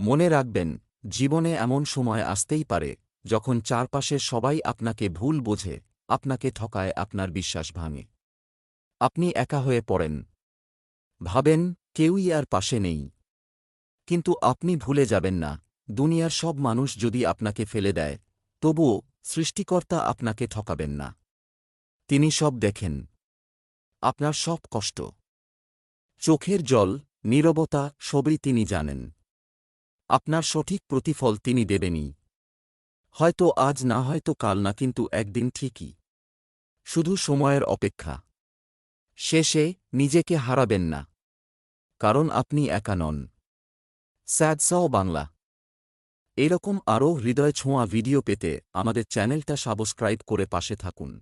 মনে রাখবেন, জীবনে এমন সময় আসতেই পারে, যখন চারপাশে সবাই আপনাকে ভুল বোঝে, আপনাকে ঠকায়, আপনার বিশ্বাস ভাঙে। আপনি একা হয়ে পড়েন। ভাবেন, কেউই আর পাশে নেই। কিন্তু আপনি ভুলে যাবেন না, দুনিয়ার সব মানুষ যদি আপনাকে ফেলে দেয়, তবুও সৃষ্টিকর্তা আপনাকে ঠকাবেন না। তিনি সব দেখেন। আপনার সব কষ্ট। চোখের জল, নীরবতা সবই তিনি জানেন। আপনার সঠিক প্রতিফল তিনি দেবেনই। হয়তো আজ না হয়তো কাল না, কিন্তু একদিন ঠিকই। শুধু সময়ের অপেক্ষা। শেষে নিজেকে হারাবেন না। কারণ আপনি একা নন। স্যাদসাও বাংলা। এরকম আরও হৃদয় ছোঁয়া ভিডিও পেতে আমাদের চ্যানেলটা সাবস্ক্রাইব করে পাশে থাকুন।